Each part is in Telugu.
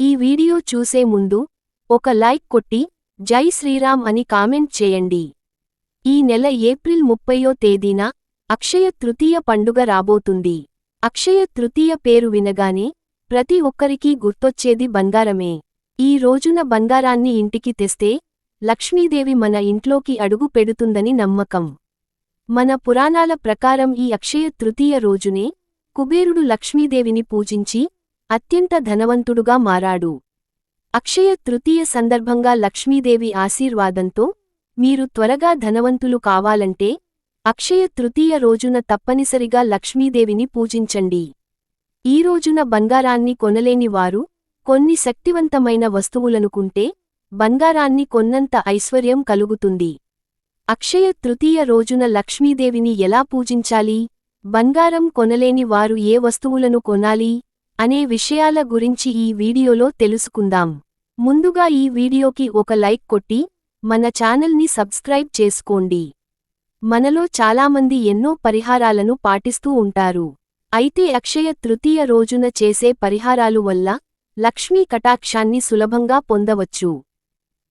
ఈ వీడియో చూసే ముందు ఒక లైక్ కొట్టి జై శ్రీరామ్ అని కామెంట్ చేయండి. ఈ నెల ఏప్రిల్ ముప్పయో తేదీన అక్షయ తృతీయ పండుగ రాబోతుంది. అక్షయ తృతీయ పేరు వినగానే ప్రతి ఒక్కరికీ గుర్తొచ్చేది బంగారమే. ఈ రోజున బంగారాన్ని ఇంటికి తెస్తే లక్ష్మీదేవి మన ఇంట్లోకి అడుగు పెడుతుందని నమ్మకం. మన పురాణాల ప్రకారం ఈ అక్షయ తృతీయ రోజునే కుబేరుడు లక్ష్మీదేవిని పూజించి అత్యంత ధనవంతుడుగా మారాడు. అక్షయ తృతీయ సందర్భంగా లక్ష్మీదేవి ఆశీర్వాదంతో మీరు త్వరగా ధనవంతులు కావాలంటే అక్షయ తృతీయ రోజున తప్పనిసరిగా లక్ష్మీదేవిని పూజించండి. ఈ రోజున బంగారాన్ని కొనలేని వారు కొన్ని శక్తివంతమైన వస్తువులనుకుంటే బంగారాన్ని కొన్నంత ఐశ్వర్యం కలుగుతుంది. అక్షయ తృతీయ రోజున లక్ష్మీదేవిని ఎలా పూజించాలి? బంగారం కొనలేని వారు ఏ వస్తువులను కొనాలి? అనే విషయాల గురించి ఈ వీడియోలో తెలుసుకుందాం. ముందుగా ఈ వీడియోకి ఒక లైక్ కొట్టి మన ఛానల్ని సబ్స్క్రైబ్ చేసుకోండి. మనలో చాలామంది ఎన్నో పరిహారాలను పాటిస్తూ ఉంటారు. అయితే అక్షయ తృతీయ రోజున చేసే పరిహారాలు వల్ల లక్ష్మీ కటాక్షాన్ని సులభంగా పొందవచ్చు.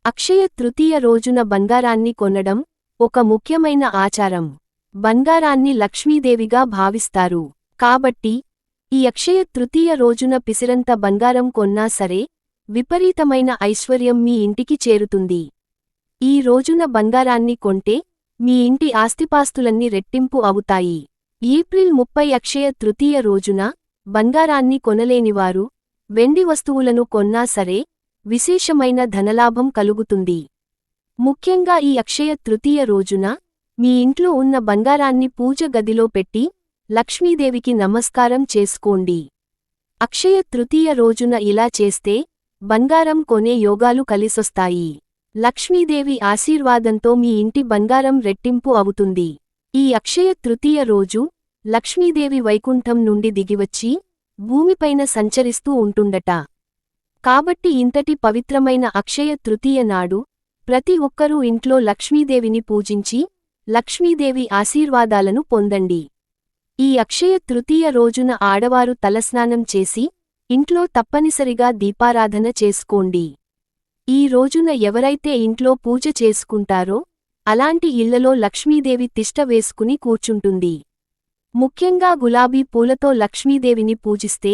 అక్షయ తృతీయ రోజున బంగారాన్ని కొనడం ఒక ముఖ్యమైన ఆచారం. బంగారాన్ని లక్ష్మీదేవిగా భావిస్తారు. కాబట్టి ఈ అక్షయ తృతీయ రోజున పిసిరంత బంగారం కొన్నా సరే విపరీతమైన ఐశ్వర్యం మీ ఇంటికి చేరుతుంది. ఈ రోజున బంగారాన్ని కొంటే మీ ఇంటి ఆస్తిపాస్తులన్నీ రెట్టింపు అవుతాయి. ఏప్రిల్ ముప్పై అక్షయ తృతీయ రోజున బంగారాన్ని కొనలేనివారు వెండి వస్తువులను కొన్నా సరే విశేషమైన ధనలాభం కలుగుతుంది. ముఖ్యంగా ఈ అక్షయ తృతీయ రోజున మీ ఇంట్లో ఉన్న బంగారాన్ని పూజ గదిలో పెట్టి లక్ష్మీదేవికి నమస్కారం చేసుకోండి. అక్షయ తృతీయ రోజున ఇలా చేస్తే బంగారం కొనే యోగాలు కలిసొస్తాయి. లక్ష్మీదేవి ఆశీర్వాదంతో మీ ఇంటి బంగారం రెట్టింపు అవుతుంది. ఈ అక్షయ తృతీయ రోజు లక్ష్మీదేవి వైకుంఠం నుండి దిగివచ్చి భూమిపైన సంచరిస్తూ ఉంటుండట కాబట్టి ఇంతటి పవిత్రమైన అక్షయ తృతీయ నాడు ప్రతి ఒక్కరూ ఇంట్లో లక్ష్మీదేవిని పూజించి లక్ష్మీదేవి ఆశీర్వాదాలను పొందండి. ఈ అక్షయ తృతీయ రోజున ఆడవారు తలస్నానం చేసి ఇంట్లో తప్పనిసరిగా దీపారాధన చేసుకోండి. ఈ రోజున ఎవరైతే ఇంట్లో పూజ చేసుకుంటారో అలాంటి ఇళ్ళలో లక్ష్మీదేవి తిష్ట వేసుకుని కూర్చుంటుంది. ముఖ్యంగా గులాబీ పూలతో లక్ష్మీదేవిని పూజిస్తే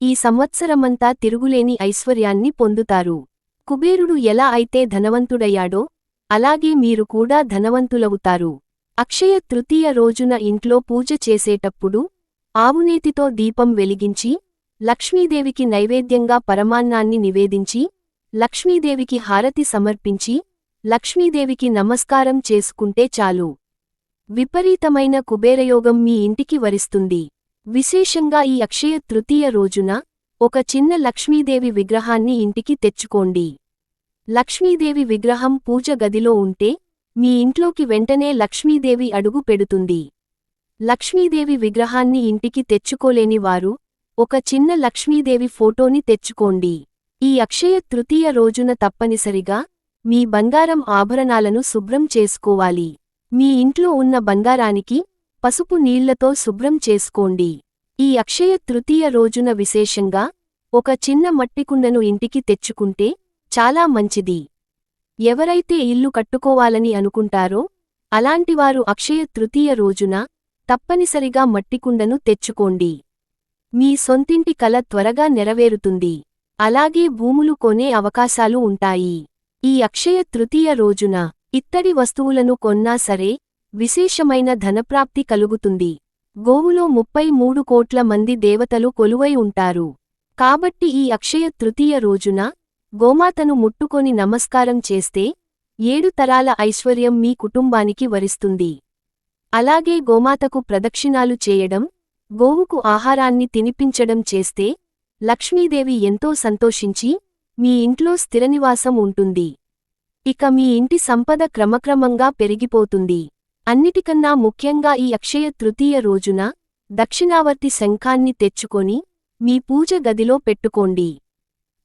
ఈ సంవత్సరమంతా తిరుగులేని ఐశ్వర్యాన్ని పొందుతారు. కుబేరుడు ఎలా అయితే ధనవంతుడయ్యాడో అలాగే మీరు కూడా ధనవంతులవుతారు. అక్షయ తృతీయ రోజున ఇంట్లో పూజ చేసేటప్పుడు ఆవునేతితో దీపం వెలిగించి లక్ష్మీదేవికి నైవేద్యంగా పరమాన్నాన్ని నివేదించి లక్ష్మీదేవికి హారతి సమర్పించి లక్ష్మీదేవికి నమస్కారం చేసుకుంటే చాలు. విపరీతమైన కుబేరయోగం మీ ఇంటికి వరిస్తుంది. విశేషంగా ఈ అక్షయ తృతీయ రోజున ఒక చిన్న లక్ష్మీదేవి విగ్రహాన్ని ఇంటికి తెచ్చుకోండి. లక్ష్మీదేవి విగ్రహం పూజ గదిలో ఉంటే మీ ఇంట్లోకి వెంటనే లక్ష్మీదేవి అడుగు పెడుతుంది. లక్ష్మీదేవి విగ్రహాన్ని ఇంటికి తెచ్చుకోలేని వారు ఒక చిన్న లక్ష్మీదేవి ఫోటోని తెచ్చుకోండి. ఈ అక్షయ తృతీయ రోజున తప్పనిసరిగా మీ బంగారం ఆభరణాలను శుభ్రం చేసుకోవాలి. మీ ఇంట్లో ఉన్న బంగారానికి పసుపు నీళ్ళతో శుభ్రం చేసుకోండి. ఈ అక్షయ తృతీయ రోజున విశేషంగా ఒక చిన్న మట్టికుండను ఇంటికి తెచ్చుకుంటే చాలా మంచిది. ఎవరైతే ఇల్లు కట్టుకోవాలని అనుకుంటారో అలాంటివారు అక్షయ తృతీయ రోజున తప్పనిసరిగా మట్టికుండను తెచ్చుకోండి. మీ సొంతింటి కల త్వరగా నెరవేరుతుంది. అలాగే భూములు కొనే అవకాశాలు ఉంటాయి. ఈ అక్షయ తృతీయ రోజున ఇత్తడి వస్తువులను కొన్నా సరే విశేషమైన ధనప్రాప్తి కలుగుతుంది. గోవులో ముప్పై మూడు కోట్ల మంది దేవతలు కొలువై ఉంటారు. కాబట్టి ఈ అక్షయ తృతీయ రోజున గోమాతను ముట్టుకొని నమస్కారం చేస్తే ఏడు తరాల ఐశ్వర్యం మీ కుటుంబానికి వరిస్తుంది. అలాగే గోమాతకు ప్రదక్షిణాలు చేయడం గోవుకు ఆహారాన్ని తినిపించడం చేస్తే లక్ష్మీదేవి ఎంతో సంతోషించి మీ ఇంట్లో స్థిరనివాసం ఉంటుంది. ఇక మీ ఇంటి సంపద క్రమక్రమంగా పెరిగిపోతుంది. అన్నిటికన్నా ముఖ్యంగా ఈ అక్షయ తృతీయ రోజున దక్షిణావర్తి శంఖాన్ని తెచ్చుకొని మీ పూజ గదిలో పెట్టుకోండి.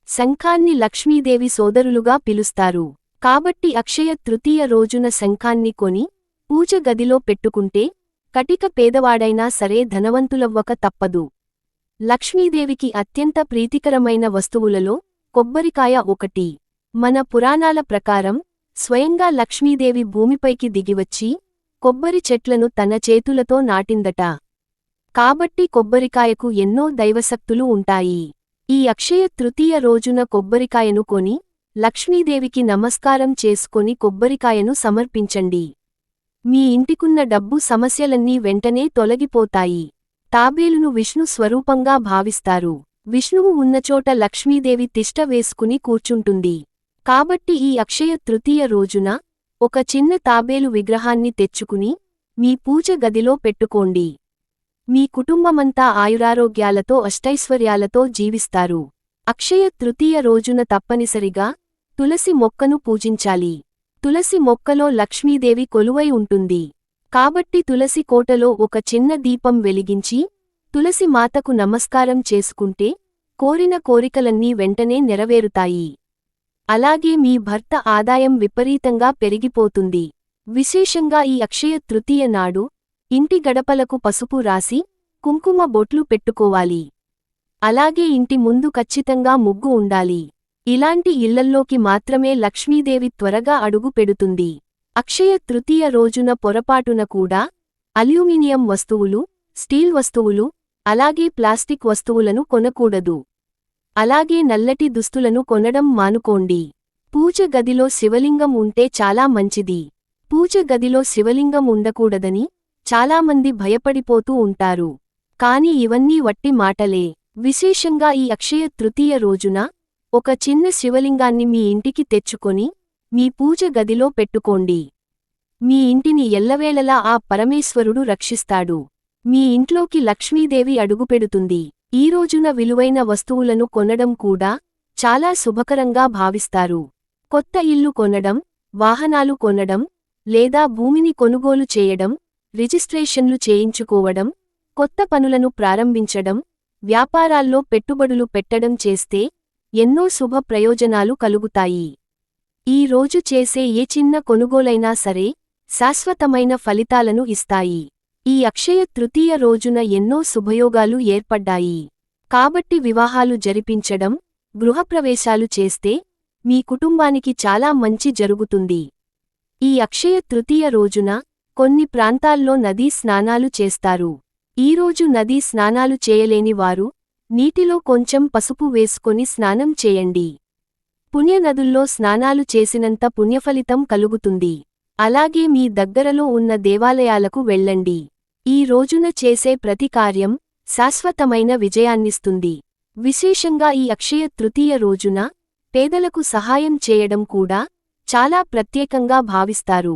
శంఖాన్ని లక్ష్మీదేవి సోదరులుగా పిలుస్తారు. కాబట్టి అక్షయ తృతీయ రోజున శంఖాన్ని కొని పూజ గదిలో పెట్టుకుంటే కటిక పేదవాడైనా సరే ధనవంతులవ్వక తప్పదు. లక్ష్మీదేవికి అత్యంత ప్రీతికరమైన వస్తువులలో కొబ్బరికాయ ఒకటి. మన పురాణాల ప్రకారం స్వయంగా లక్ష్మీదేవి భూమిపైకి దిగివచ్చి కొబ్బరి చెట్లను తన చేతులతో నాటిందట. కాబట్టి కొబ్బరికాయకు ఎన్నో దైవశక్తులు ఉంటాయి. ఈ అక్షయ తృతీయ రోజున కొబ్బరికాయను కొని లక్ష్మీదేవికి నమస్కారం చేసుకొని కొబ్బరికాయను సమర్పించండి. మీ ఇంటికున్న డబ్బు సమస్యలన్నీ వెంటనే తొలగిపోతాయి. తాబేలును విష్ణు స్వరూపంగా భావిస్తారు. విష్ణువు ఉన్నచోట లక్ష్మీదేవి తిష్ట వేసుకుని కూర్చుంటుంది. కాబట్టి ఈ అక్షయ తృతీయ రోజున ఒక చిన్న తాబేలు విగ్రహాన్ని తెచ్చుకుని మీ పూజ గదిలో పెట్టుకోండి. మీ కుటుంబమంతా ఆయురారోగ్యాలతో అష్టైశ్వర్యాలతో జీవిస్తారు. అక్షయ తృతీయ రోజున తప్పనిసరిగా తులసి మొక్కను పూజించాలి. తులసి మొక్కలో లక్ష్మీదేవి కొలువై ఉంటుంది. కాబట్టి తులసి కోటలో ఒక చిన్న దీపం వెలిగించి తులసి మాతకు నమస్కారం చేసుకుంటే కోరిన కోరికలన్నీ వెంటనే నెరవేరుతాయి. అలాగే మీ భర్త ఆదాయం విపరీతంగా పెరిగిపోతుంది. విశేషంగా ఈ అక్షయ తృతీయ నాడు ఇంటి గడపలకు పసుపు రాసి కుంకుమ బొట్లు పెట్టుకోవాలి. అలాగే ఇంటి ముందు ఖచ్చితంగా ముగ్గు ఉండాలి. ఇలాంటి ఇళ్ళల్లోకి మాత్రమే లక్ష్మీదేవి త్వరగా అడుగు పెడుతుంది. అక్షయ తృతీయ రోజున పొరపాటున కూడా అల్యూమినియం వస్తువులు స్టీల్ వస్తువులు అలాగే ప్లాస్టిక్ వస్తువులను కొనకూడదు. అలాగే నల్లటి దుస్తులను కొనడం మానుకోండి. పూజ గదిలో శివలింగం ఉంటే చాలా మంచిది. పూజ గదిలో శివలింగం ఉండకూడదని చాలామంది భయపడిపోతూ ఉంటారు. కాని ఇవన్నీ వట్టి మాటలే. విశేషంగా ఈ అక్షయ తృతీయ రోజున ఒక చిన్న శివలింగాన్ని మీ ఇంటికి తెచ్చుకొని మీ పూజ గదిలో పెట్టుకోండి. మీ ఇంటిని ఎల్లవేళలా ఆ పరమేశ్వరుడు రక్షిస్తాడు. మీ ఇంట్లోకి లక్ష్మీదేవి అడుగుపెడుతుంది. ఈ రోజున విలువైన వస్తువులను కొనడం కూడా చాలా శుభకరంగా భావిస్తారు. కొత్త ఇల్లు కొనడం వాహనాలు కొనడం లేదా భూమిని కొనుగోలు చేయడం రిజిస్ట్రేషన్లు చేయించుకోవడం కొత్త పనులను ప్రారంభించడం వ్యాపారాల్లో పెట్టుబడులు పెట్టడం చేస్తే ఎన్నో శుభ ప్రయోజనాలు కలుగుతాయి. ఈ రోజు చేసే ఏ చిన్న కొనుగోలైనా సరే శాశ్వతమైన ఫలితాలను ఇస్తాయి. ఈ అక్షయ తృతీయ రోజున ఎన్నో శుభయోగాలు ఏర్పడ్డాయి. కాబట్టి వివాహాలు జరిపించడం గృహప్రవేశాలు చేస్తే మీ కుటుంబానికి చాలా మంచి జరుగుతుంది. ఈ అక్షయ తృతీయ రోజున కొన్ని ప్రాంతాల్లో నదీ స్నానాలు చేస్తారు. ఈరోజు నదీ స్నానాలు చేయలేని వారు నీటిలో కొంచెం పసుపు వేసుకొని స్నానం చేయండి. పుణ్యనదుల్లో స్నానాలు చేసినంత పుణ్యఫలితం కలుగుతుంది. అలాగే మీ దగ్గరలో ఉన్న దేవాలయాలకు వెళ్ళండి. ఈ రోజున చేసే ప్రతి కార్యం శాశ్వతమైన విజయాన్నిస్తుంది. విశేషంగా ఈ అక్షయ తృతీయ రోజున పేదలకు సహాయం చేయడం కూడా చాలా ప్రత్యేకంగా భావిస్తారు.